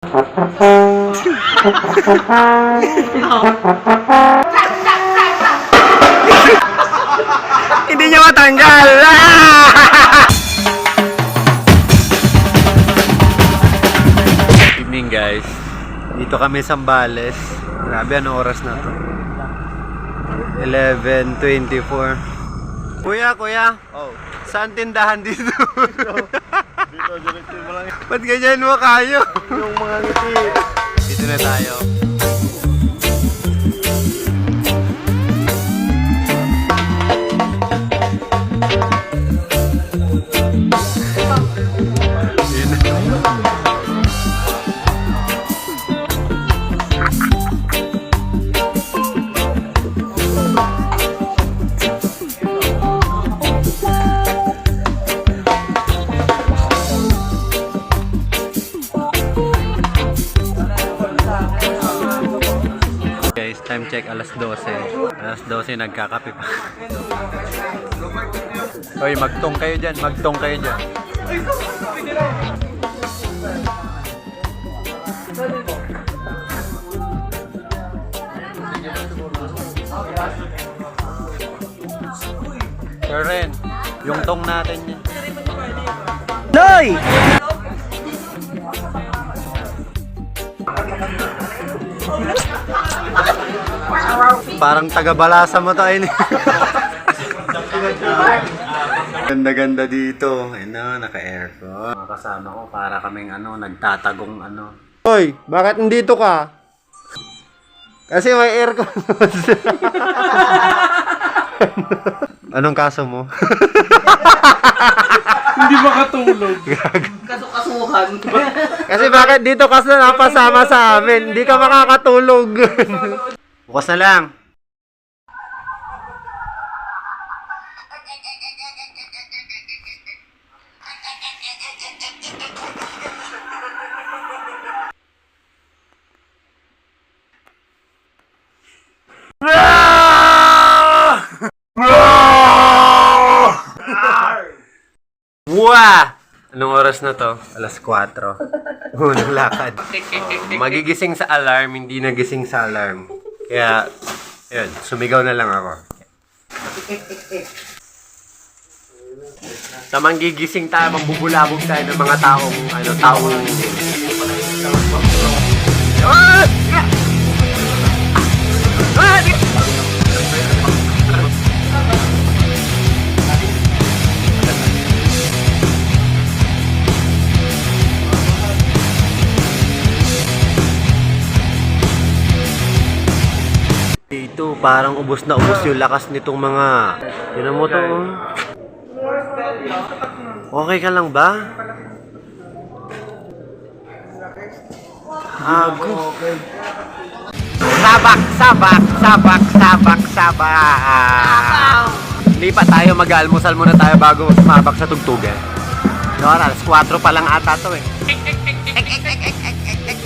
Hindi niya matanggal! Evening guys. Dito kami sa Sambales. Grabe, anong oras na to? 11.24 Kuya, kuya. Oh, Saan tindahan dito? Ba't ganyan mo kayo? yung mga ngiti. Dito na tayo. Alas 12 nagkakape pa. Hoy, magtong kayo diyan, magtong kayo diyan. Sir Ren, yung tong natin yun. Noy! Parang taga-balasa mo tayo ni. Ganda-ganda dito. Ano, naka-aircon. Mga kasama ko para kaming ano, nagtatagong ano. Hoy, bakit nandito ka? Kasi may aircon. Anong kaso mo? Hindi makatulog. Kasukasuhan. Kasi bakit dito ka na napasama sa amin? Hindi ka makakatulog. Bukas na lang. Wah! Anong oras na to? Alas 4. Unang lakad. Magigising sa alarm, hindi nagising sa alarm. Kaya, yun, sumigaw na lang ako. Sa manggigising tayo, magbubulabog tayo ng mga taong, ano, taong... Ah! Parang ubos na ubos yung lakas nitong mga... Tinan mo to. oh. Okay ka lang ba? Ago. Sabak, sabak, sabak, sabak, sabak. Pa tayo mag-almusal muna tayo bago sumabak sa tugtugan. No, alas 4 pa lang ata to eh.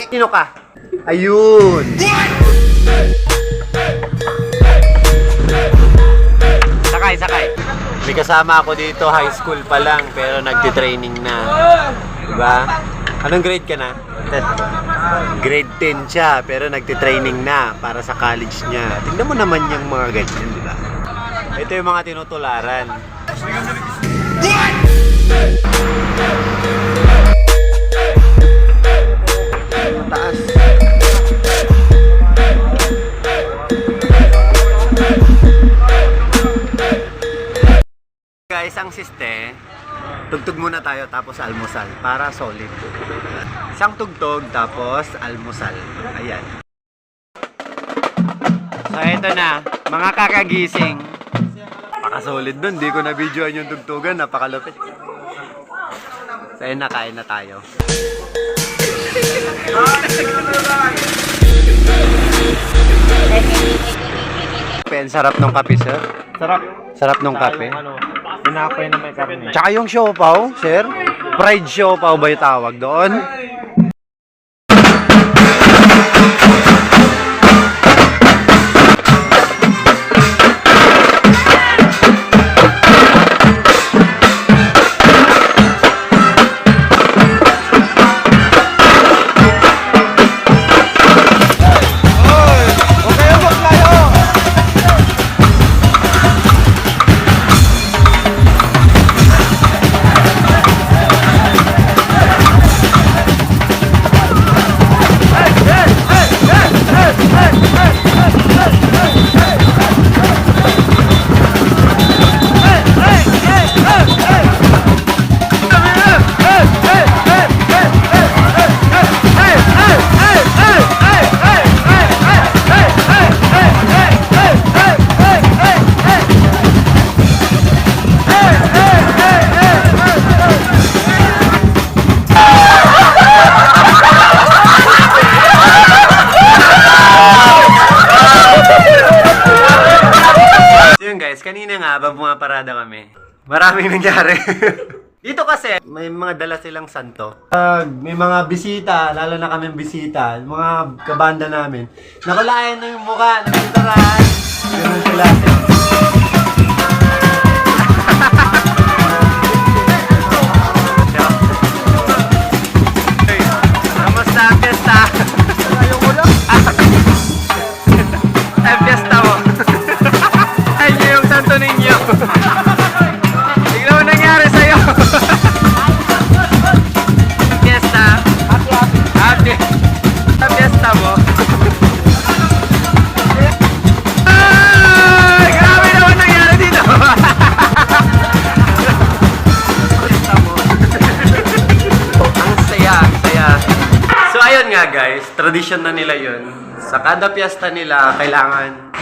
Sino ka? Ayun! Sakay, sakay. May kasama ako dito, high school pa lang, pero nagti-training na. Diba? Anong grade ka na? 10. Grade 10 siya, pero nagti-training na para sa college niya. Tingnan mo naman yung mga ganyan, di ba? Ito yung mga tinutularan. Taas. Guys, ang siste, tugtog muna tayo tapos almusal para solid. Isang tugtog tapos almusal. Ayan. So ito na, mga kakagising. Napaka-solid dun, di ko na videoan yung tugtugan, napakalupit. So ayun na, kain na tayo. Pen, sarap ng kape, sir. Sarap. Sarap ng kape. Ano, pinapay na may karne. Tsaka yung siopaw, sir. Fried siopaw ba yung tawag doon? Habang pumaparada kami. Maraming nangyari. Dito kasi, may mga dala silang santo. Pag may mga bisita, lalo na kami bisita, mga kabanda namin, nakulayan na yung mukha, nagtitarahan. Ganun sila. Ayun nga guys, tradition na nila yun. Sa kada piyesta nila, kailangan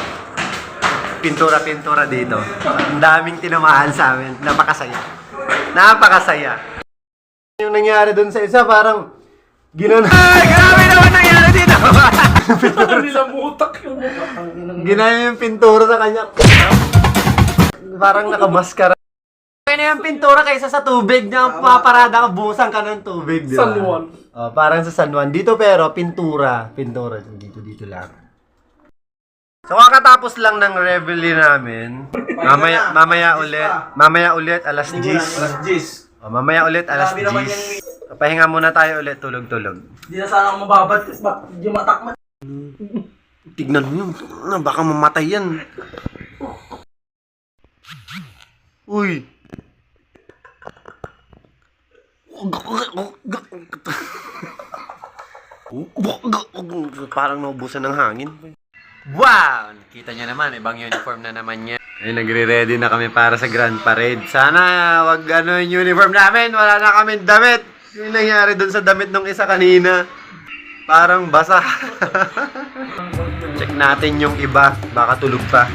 pintura-pintura dito. Ang daming tinamaan sa amin. Napakasaya. Napakasaya. Yung nangyari dun sa isa, parang ginan... Ay, grabe naman nangyari dito! Nilamutak yung Ginaya yung pintura sa kanya. Parang nakamaskara. Okay na yung pintura kaysa sa tubig na paparada ka, busan ka ng tubig, di ba? San Juan. Oh, parang sa San Juan. Dito pero, pintura. Pintura. Dito, dito lang. So, kakatapos lang ng reveille namin. Mamaya, mamaya ulit. Mamaya ulit, alas 10. Jis. Oh, mamaya ulit, alas Grabe naman 10. Pahinga muna tayo ulit, tulog-tulog. Di na sana ako mababad kasi bak di matakman. Tignan mo yun. Baka mamatay yan. Uy. Parang naubusan ng hangin. Wow! Kita niyo naman, ibang uniform na naman niya. Ay, nagre-ready na kami para sa Grand Parade. Sana wag ano yung uniform namin. Wala na kami damit. Yung nangyari dun sa damit nung isa kanina. Parang basa. Check natin yung iba. Baka tulog pa.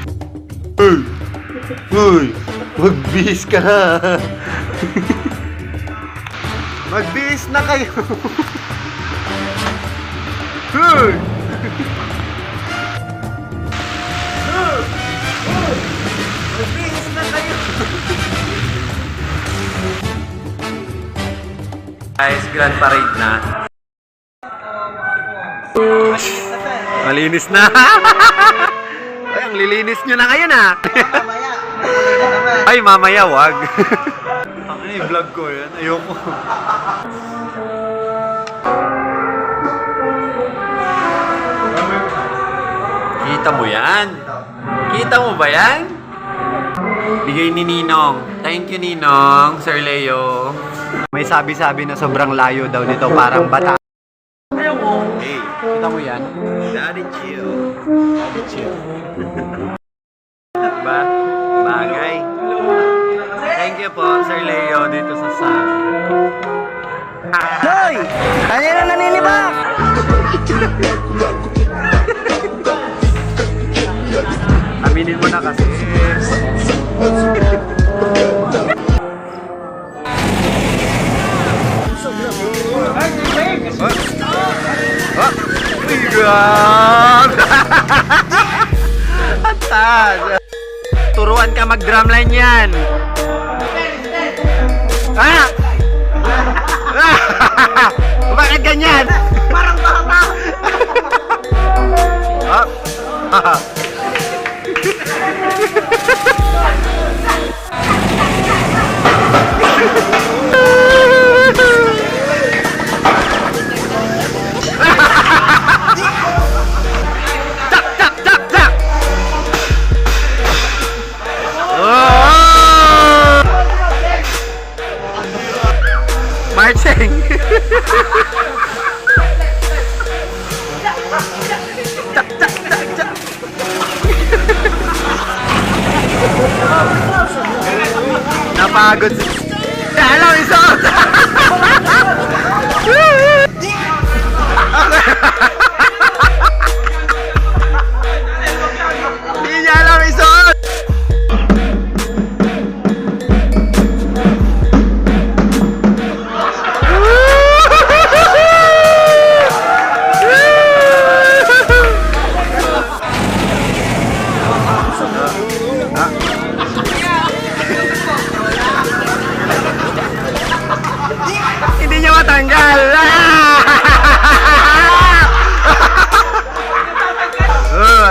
Uy! Uy! Magbihis ka na! Magbihis na kayo! Uy! Magbihis na kayo! Guys, Grand Parade na. Malinis na. Ay, ang lilinis nyo na ngayon ah. Ay, mamaya wag. Ano vlog ko yan. Ayoko. Kita mo yan? Kita mo ba yan? Bigay ni Ninong. Thank you, Ninong. Sir Leo. May sabi-sabi na sobrang layo daw nito. Parang bata. Hey, kita mo yan? Daddy chill. Daddy chill. Hoy! Ano na naninibak? Aminin mo na kasi. Oh! Uy, God! Atas! Turuan ka mag-drumline yan! Ah! Bakit ganyan? Parang bata. Ah!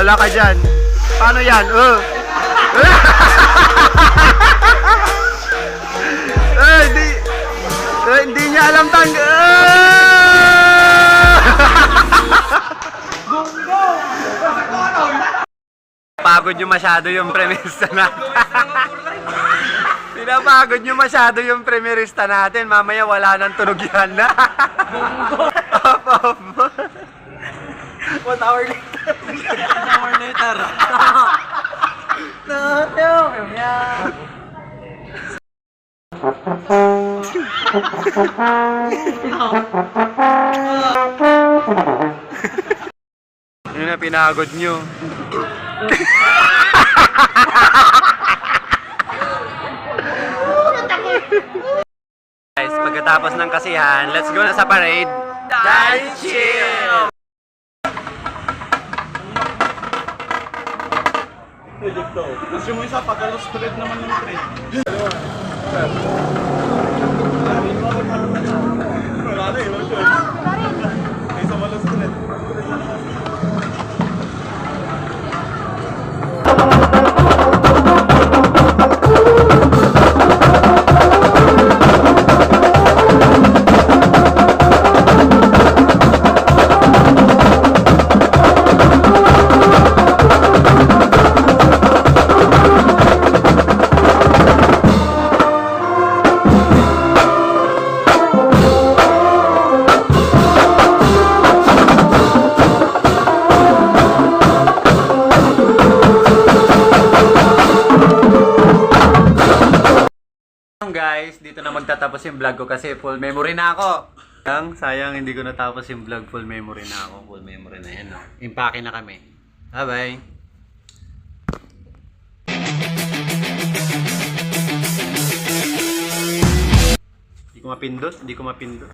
wala ka dyan. Paano yan? Uh. eh, hindi. Eh, hindi niya alam tang... Pagod nyo masyado yung premierista natin. Pinapagod nyo masyado yung premierista natin. Mamaya wala nang tunog yan na. Opo, opo. One hour later. One hour later. No, no, yeah. Yun na, pinagod nyo. Guys, pagkatapos ng kasihan, let's go na sa parade. Dahil chill! Kasi mo isa, pag street naman yung street. Na magtatapos yung vlog ko kasi full memory na ako. Sayang, sayang hindi ko natapos yung vlog, full memory na ako. Full memory na yan. No? Impake na kami. Bye-bye. Hindi ko mapindot, hindi ko mapindot.